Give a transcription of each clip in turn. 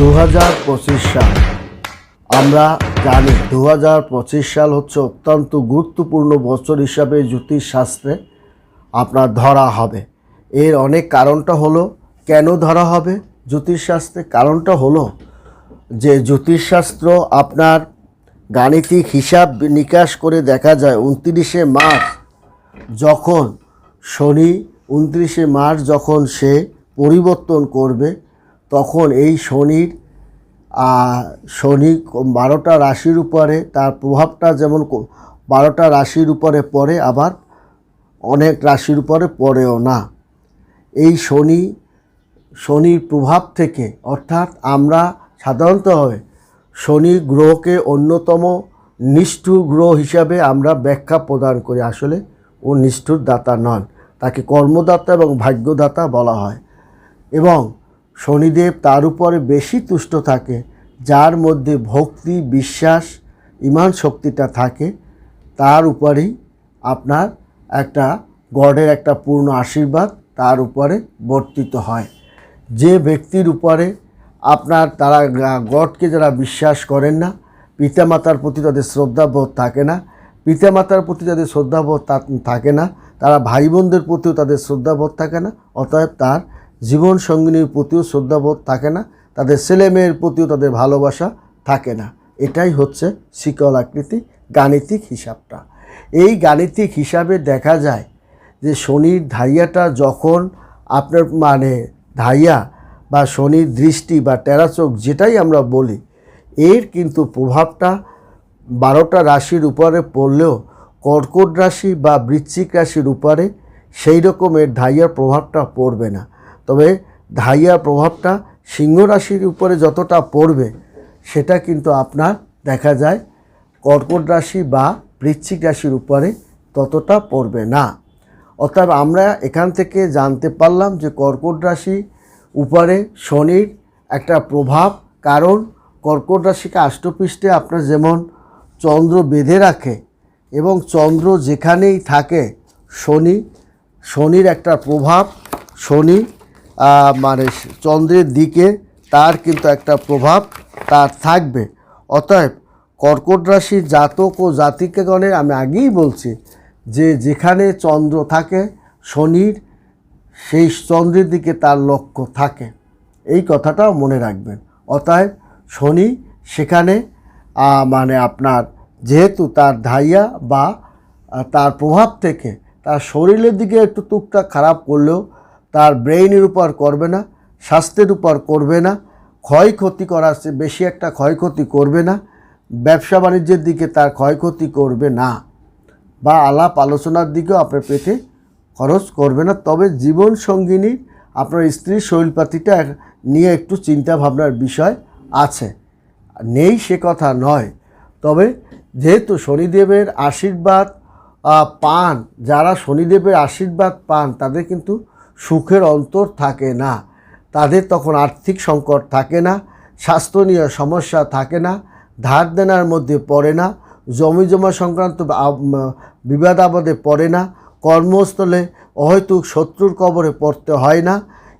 দু হাজার পঁচিশ সাল। আমরা জানি দু হাজার পঁচিশ সাল হচ্ছে অত্যন্ত গুরুত্বপূর্ণ বছর হিসাবে জ্যোতিষশাস্ত্রে আপনার ধরা হবে। এর অনেক কারণটা হলো, কেন ধরা হবে জ্যোতিষশাস্ত্রে কারণটা হলো যে জ্যোতিষশাস্ত্র আপনার গাণিতিক হিসাব নিকাশ করে দেখা যায়, উনত্রিশে মার্চ যখন শনি, উনত্রিশে মার্চ যখন সে পরিবর্তন করবে তখন এই শনির শনি বারোটা রাশির উপরে, তার প্রভাবটা যেমন বারোটা রাশির উপরে পড়ে, আবার অনেক রাশির উপরে পড়েও না। এই শনি, শনির প্রভাব থেকে, অর্থাৎ আমরা সাধারণতভাবে শনি গ্রহকে অন্যতম নিষ্ঠুর গ্রহ হিসাবে আমরা ব্যাখ্যা প্রদান করি। আসলে ও নিষ্ঠুর দাতা নন, তাকে কর্মদাতা এবং ভাগ্যদাতা বলা হয়। এবং শনিদেব তার উপরে বেশি তুষ্ট থাকে, যার মধ্যে ভক্তি, বিশ্বাস, ইমান শক্তিটা থাকে, তার উপরেই আপনার একটা গডের একটা পূর্ণ আশীর্বাদ তার উপরে বর্তিত হয়। যে ব্যক্তির উপরে আপনার তারা গডকে যারা বিশ্বাস করেন না, পিতামাতার প্রতি তাদের শ্রদ্ধাবোধ থাকে না, পিতামাতার প্রতি যাদের শ্রদ্ধাবোধ থাকে না, তারা ভাই বোনদের প্রতিও তাদের শ্রদ্ধাবোধ থাকে না, অতএব তার জীবন সঙ্গিনীর প্রতিও শ্রদ্ধাবোধ থাকে না, তাদের ছেলে মেয়ের প্রতিও তাদের ভালোবাসা থাকে না। এটাই হচ্ছে শিকল আকৃতি, গাণিতিক হিসাবটা। এই গাণিতিক হিসাবে দেখা যায় যে শনির ধাইয়াটা যখন আপনার মানে ধাইয়া বা শনির দৃষ্টি বা টেরাচোক যেটাই আমরা বলি, এর কিন্তু প্রভাবটা বারোটা রাশির উপরে পড়লেও কর্কট রাশি বা বৃশ্চিক রাশির উপরে সেই রকমের ধাইয়ার প্রভাবটা পড়বে না। তবে ধাইয়া প্রভাবটা সিংহ রাশির উপরে যতটা পড়বে, সেটা কিন্তু আপনার দেখা যায় কর্কট রাশি বা বৃশ্চিক রাশির উপরে ততটা পড়বে না। অর্থাৎ আমরা এখান থেকে জানতে পারলাম যে কর্কট রাশি উপরে শনির একটা প্রভাব, কারণ কর্কট রাশিকে আষ্টপৃষ্ঠে আপনার যেমন চন্দ্র বেঁধে রাখে এবং চন্দ্র যেখানেই থাকে, শনি, শনির একটা প্রভাব, শনি মানে চন্দ্রের দিকে তার কিন্তু একটা প্রভাব তার থাকবে। অতএব কর্কট রাশির জাতক ও জাতিকাগণের, আমি আগেই বলছি যে যেখানে চন্দ্র থাকে শনির, সেই চন্দ্রের দিকে তার লক্ষ্য থাকে। এই কথাটাও মনে রাখবেন। অতএব শনি সেখানে মানে আপনার যেহেতু তার ধাইয়া বা তার প্রভাব থেকে তার শরীরের দিকে একটু টুকটাক খারাপ করলেও তার ব্রেইনের উপর করবে না, স্বাস্থ্যের উপর করবে না, ক্ষয়ক্ষতি করার চেয়ে বেশি একটা ক্ষয়ক্ষতি করবে না, ব্যবসা বাণিজ্যের দিকে তার ক্ষয়ক্ষতি করবে না বা আলাপ আলোচনার দিকেও আপনার পেটে খরচ করবে না। তবে জীবন সঙ্গিনী আপনার স্ত্রীর শৈলপাতিটা নিয়ে একটু চিন্তা ভাবনার বিষয় আছে। নেই সে কথা নয়। তবে যেহেতু শনিদেবের আশীর্বাদ পান, যারা শনিদেবের আশীর্বাদ পান, তাদের কিন্তু সুখের অন্তর থাকে না। তাদের তখন আর্থিক সংকট থাকে না স্বাস্থ্য নিয়ে সমস্যা থাকে না, ধার দেনার মধ্যে পড়ে না, জমি জমা সংক্রান্ত বিবাদ আপদে পড়ে না, কর্মস্থলে অহেতুক শত্রুর কবরে পড়তে হয় না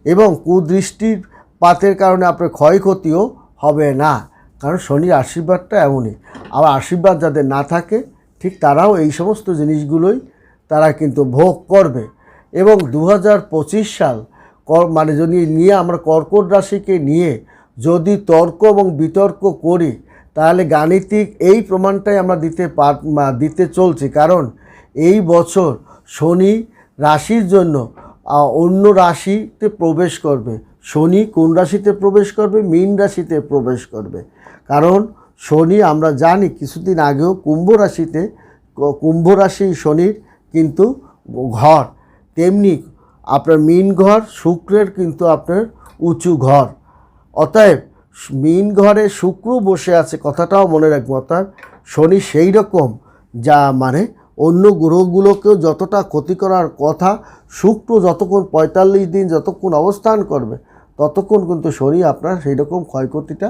এবং কুদৃষ্টির পাতের কারণে আপনার ক্ষয়ক্ষতিও হবে না। কারণ শনির আশীর্বাদটা এমনই। আবার আশীর্বাদ যাদের না থাকে, ঠিক তারাও এই সমস্ত জিনিসগুলোই তারা কিন্তু ভোগ করবে। এবং দু হাজার পঁচিশ সাল কর- মানে যদি নিয়ে আমরা কর্কট রাশিকে নিয়ে যদি তর্ক এবং বিতর্ক করি, তাহলে গাণিতিক এই প্রমাণটাই আমরা দিতে পার দিতে চলছি। কারণ এই বছর শনি রাশির জন্য অন্য রাশিতে প্রবেশ করবে। শনি কোন রাশিতে প্রবেশ করবে? মীন রাশিতে প্রবেশ করবে। কারণ শনি আমরা জানি কিছুদিন আগেও কুম্ভ রাশিতে কুম্ভ রাশি শনির কিন্তু ঘর। তেমনি আপনার মীন ঘর, শুক্রের কিন্তু আপনার উঁচু ঘর। অতএব মীন ঘরে শুক্র বসে আছে কথাটাও মনে রাখব অর্থাৎ শনি সেই রকম, যা মানে অন্য গ্রহগুলোকেও যতটা ক্ষতি করার কথা, শুক্র যতক্ষণ পঁয়তাল্লিশ দিন যতক্ষণ অবস্থান করবে, ততক্ষণ কিন্তু শনি আপনার সেই রকম ক্ষয়ক্ষতিটা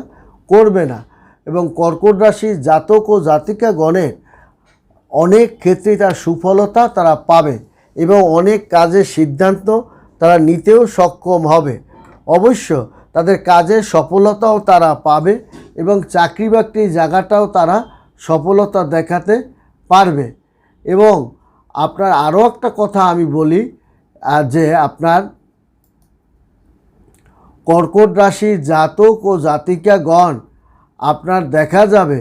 করবে না। এবং কর্কট রাশির জাতক ও জাতিকা গণের অনেক ক্ষেত্রেই তার সুফলতা তারা পাবে। এবং অনেক কাজের সিদ্ধান্ত তারা নিতেও সক্ষম হবে। অবশ্য তাদের কাজের সফলতাও তারা পাবে এবং চাকরি বাকরির জায়গাটাও তারা সফলতা দেখাতে পারবে। এবং আপনার আরও একটা কথা আমি বলি যে আপনার কর্কট রাশির জাতক ও জাতিকাগণ, আপনার দেখা যাবে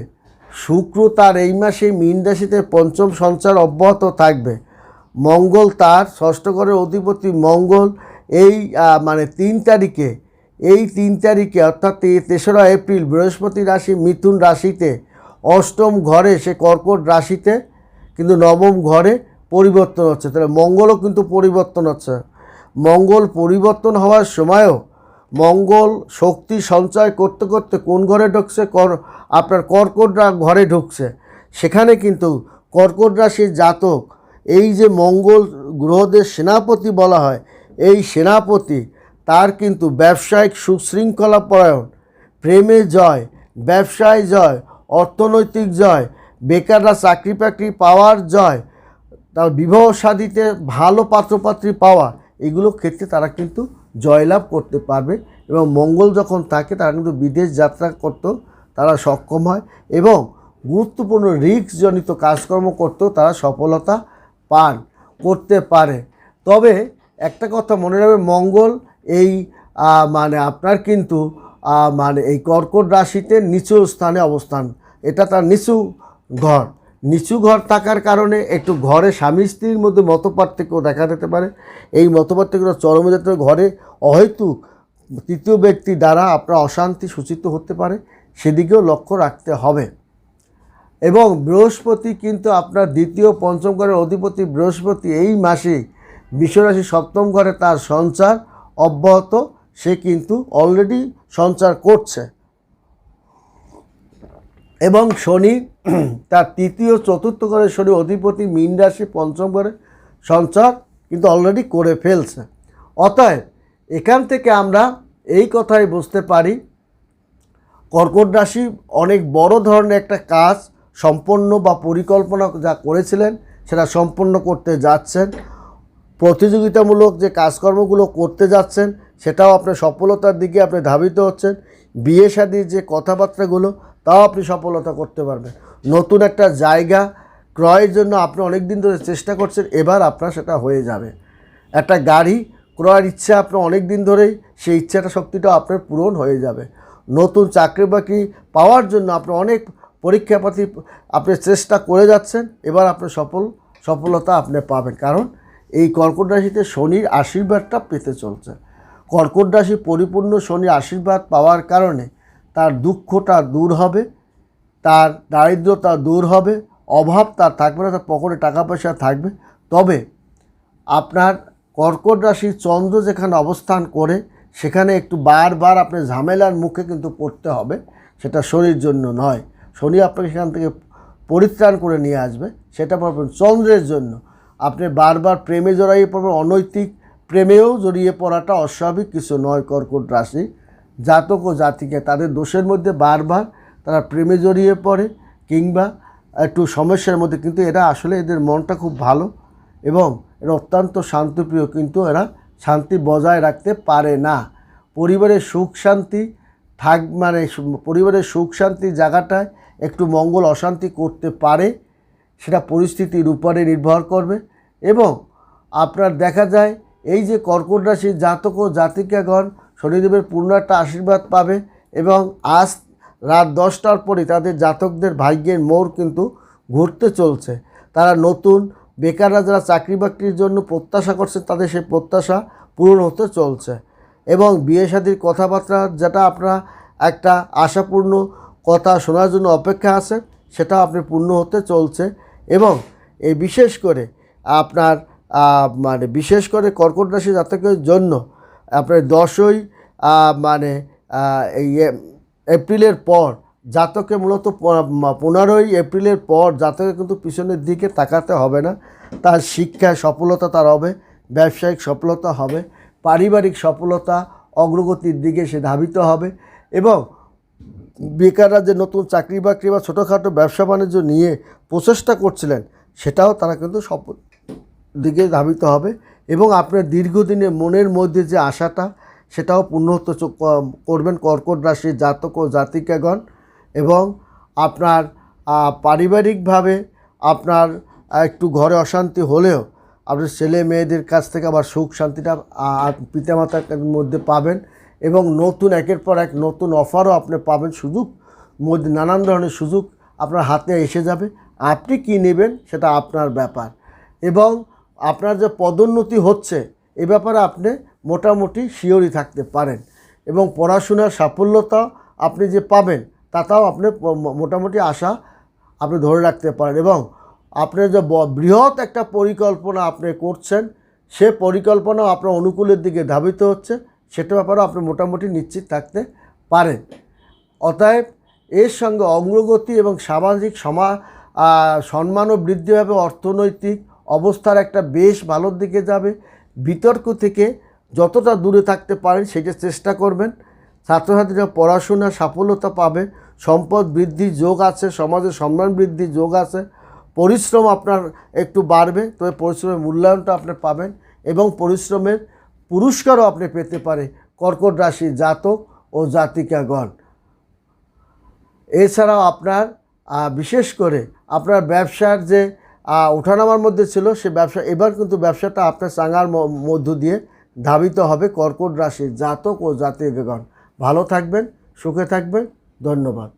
শুক্র তার এই মাসে মীন রাশিতে পঞ্চম সঞ্চার অব্যাহত থাকবে। মঙ্গল তার ষষ্ঠ ঘরের অধিপতি মঙ্গল এই মানে তিন তারিখে, এই তিন তারিখে, অর্থাৎ তেসরা এপ্রিল, বৃহস্পতি রাশি, মিথুন রাশিতে, অষ্টম ঘরে সে কর্কট রাশিতে, কিন্তু নবম ঘরে পরিবর্তন হচ্ছে। তাহলে মঙ্গলও কিন্তু পরিবর্তন হচ্ছে। মঙ্গল পরিবর্তন হওয়ার সময়ও মঙ্গল শক্তি সঞ্চয় করতে করতে কোন ঘরে ঢুকছে? কর, আপনার কর্কট ঘরে ঢুকছে। সেখানে কিন্তু কর্কট রাশির জাতক এই যে মঙ্গল গ্রহদের সেনাপতি বলা হয়, এই সেনাপতি, তার কিন্তু ব্যবসায়িক সুশৃঙ্খলা পরায়ণ। প্রেমে জয়, ব্যবসায় জয়, অর্থনৈতিক জয়, বেকাররা চাকরি বাকরি পাওয়ার জয়, তার বিবাহ শাদিতে ভালো পাত্রপাত্রী পাওয়া, এগুলো ক্ষেত্রে তারা কিন্তু জয়লাভ করতে পারবে এবং মঙ্গল যখন থাকে, তারা কিন্তু বিদেশ যাত্রা করতেও তারা সক্ষম হয় এবং গুরুত্বপূর্ণ রিস্কজনিত কাজকর্ম করতেও তারা সফলতা পান, করতে পারে। তবে একটা কথা মনে রাখবে, মঙ্গল এই মানে আপনার কিন্তু মানে এই কর্কট রাশিতে নিচু স্থানে অবস্থান। এটা তার নিচু ঘর। নিচু ঘর থাকার কারণে একটু ঘরে স্বামী স্ত্রীর মধ্যে মতপার্থক্য দেখা যেতে পারে। এই মতপার্থক্য চরমে যেতে ঘরে অহেতুক তৃতীয় ব্যক্তি দ্বারা আপনার অশান্তি সূচিত হতে পারে। সেদিকেও লক্ষ্য রাখতে হবে। এবং বৃহস্পতি কিন্তু আপনার দ্বিতীয় পঞ্চম ঘরের অধিপতি বৃহস্পতি এই মাসে বিশ্বরাশি সপ্তম ঘরে তার সঞ্চার অব্যাহত, সে কিন্তু অলরেডি সঞ্চার করছে। এবং শনি, তার তৃতীয় চতুর্থ ঘরে শনি অধিপতি মীন রাশি পঞ্চম ঘরে সঞ্চার কিন্তু অলরেডি করে ফেলছে। অতএব এখান থেকে আমরা এই কথাই বুঝতে পারি, কর্কট রাশি অনেক বড় ধরনের একটা কাজ সম্পন্ন বা পরিকল্পনা যা করেছিলেন, সেটা সম্পন্ন করতে যাচ্ছেন। প্রতিযোগিতামূলক যে কাজকর্মগুলো করতে যাচ্ছেন, সেটাও আপনার সফলতার দিকে আপনি ধাবিত হচ্ছেন। বিয়ে শাদির যে কথাবার্তাগুলো, তাও আপনি সফলতা করতে পারবেন। নতুন একটা জায়গা ক্রয়ের জন্য আপনি অনেক দিন ধরে চেষ্টা করছেন, এবার আপনার সেটা হয়ে যাবে। একটা গাড়ি ক্রয়ের ইচ্ছা আপনার অনেক দিন ধরেই, সেই ইচ্ছাটা শক্তিটা আপনার পূরণ হয়ে যাবে। নতুন চাকরি বাকরি পাওয়ার জন্য আপনি অনেক পরীক্ষাপাতি আপনি চেষ্টা করে যাচ্ছেন, এবার আপনি সফল, সফলতা আপনি পাবেন। কারণ এই কর্কট রাশিতে শনির আশীর্বাদটা পেতে চলছে। কর্কট রাশি পরিপূর্ণ শনির আশীর্বাদ পাওয়ার কারণে তার দুঃখটা দূর হবে, তার দারিদ্রতা দূর হবে, অভাব তার থাকবে না, তার পকেটে টাকা পয়সা থাকবে। তবে আপনার কর্কট রাশির চন্দ্র যেখানে অবস্থান করে, সেখানে একটু বারবার আপনি ঝামেলার মুখে কিন্তু পড়তে হবে, সেটা শনির জন্য নয়। শনি আপনাকে সেখান থেকে পরিত্রাণ করে নিয়ে আসবে। সেটা পাবেন চন্দ্রের জন্য। আপনি বারবার প্রেমে জড়াইয়ে পড়বেন, অনৈতিক প্রেমেও জড়িয়ে পড়াটা অস্বাভাবিক, কিছু নয়, কর্কট রাশি। জাতক ও জাতিকে তাদের দোষের মধ্যে বারবার তারা প্রেমে জড়িয়ে পড়ে, কিংবা একটু সমস্যার মধ্যে, কিন্তু এরা আসলে এদের মনটা খুব ভালো এবং এরা অত্যন্ত শান্তপ্রিয়, কিন্তু এরা শান্তি বজায় রাখতে পারে না। পরিবারের সুখ শান্তি থাক মানে পরিবারের সুখ শান্তি জায়গাটায় একটু মঙ্গল অশান্তি করতে পারে, সেটা পরিস্থিতির উপরে নির্ভর করবে। এবং আপনার দেখা যায়, এই যে কর্কট রাশির জাতক ও জাতিকাগণ শনিদেবের পূর্ণ একটা আশীর্বাদ পাবে এবং আজ রাত দশটার পরে তাদের জাতকদের ভাগ্যের মোড় কিন্তু ঘুরতে চলছে। তারা নতুন বেকাররা যারা চাকরি বাকরির জন্য প্রত্যাশা করছে, তাদের সেই প্রত্যাশা পূরণ হতে চলছে। এবং বিয়ে শাদির কথাবার্তা যেটা আপনারা একটা আশাপূর্ণ কথা শোনার জন্য অপেক্ষা আছে, সেটা আপনি পূর্ণ হতে চলছে এবং এই বিশেষ করে আপনার মানে বিশেষ করে কর্কট রাশি জাতকের জন্য আপনার দশই মানে এই এপ্রিলের পর জাতকে মূলত পনেরোই এপ্রিলের পর জাতকে কিন্তু পিছনের দিকে তাকাতে হবে না। তার শিক্ষায় সফলতা তার হবে, ব্যবসায়িক সফলতা হবে, পারিবারিক সফলতা, অগ্রগতির দিকে সে ধাবিত হবে এবং বেকাররা যে নতুন চাকরি বাকরি বা ছোটোখাটো ব্যবসা বাণিজ্য নিয়ে প্রচেষ্টা করছিলেন, সেটাও তারা কিন্তু সফল দিকে ধাবিত হবে এবং আপনার দীর্ঘদিনে মনের মধ্যে যে আশাটা, সেটাও পূর্ণ হতে করবেন কর্কট রাশির জাতক ও জাতিকাগণ এবং আপনার পারিবারিকভাবে আপনার একটু ঘরে অশান্তি হলেও আপনার ছেলে মেয়েদের কাছ থেকে আবার সুখ শান্তিটা পিতামাতার মধ্যে পাবেন। এবং নতুন, একের পর এক নতুন অফারও আপনি পাবেন সুযোগ নানান ধরনের সুযোগ আপনার হাতে এসে যাবে। আপনি কি নেবেন সেটা আপনার ব্যাপার। এবং আপনার যে পদোন্নতি হচ্ছে, এ ব্যাপারে আপনি মোটামুটি শিওরই থাকতে পারেন। এবং পড়াশোনার সাফল্যতা আপনি যে পাবেন, তাতাও আপনি মোটামুটি আশা আপনি ধরে রাখতে পারেন। এবং আপনার যে বৃহৎ একটা পরিকল্পনা আপনি করছেন, সে পরিকল্পনা আপনার অনুকূলের দিকে ধাবিত হচ্ছে। সেটা ব্যাপারেও আপনি মোটামুটি নিশ্চিত থাকতে পারেন। অতএব এর সঙ্গে অগ্রগতি এবং সামাজিক সমা সম্মানও বৃদ্ধি হবে অর্থনৈতিক অবস্থার একটা বেশ ভালোর দিকে যাবে। বিতর্ক থেকে যতটা দূরে থাকতে পারেন সেটা চেষ্টা করবেন। ছাত্রছাত্রীরা পড়াশোনা সাফল্যতা পাবে, সম্পদ বৃদ্ধির যোগ আছে সমাজে সম্মান বৃদ্ধির যোগ আছে, পরিশ্রম আপনার একটু বাড়বে, তবে পরিশ্রমের মূল্যায়নটা আপনি পাবেন এবং পরিশ্রমের পুরস্কারও আপনি পেতে পারে কর্কট রাশি জাতক ও জাতিকাগণ। এছাড়াও আপনার বিশেষ করে আপনার ব্যবসার যে ওঠানামার মধ্যে ছিল সে ব্যবসা, এবার কিন্তু ব্যবসাটা আপনার চাঙার মধ্য দিয়ে ধাবিত হবে কর্কট রাশির জাতক ও জাতিকাগণ। ভালো থাকবেন, সুখে থাকবেন, ধন্যবাদ।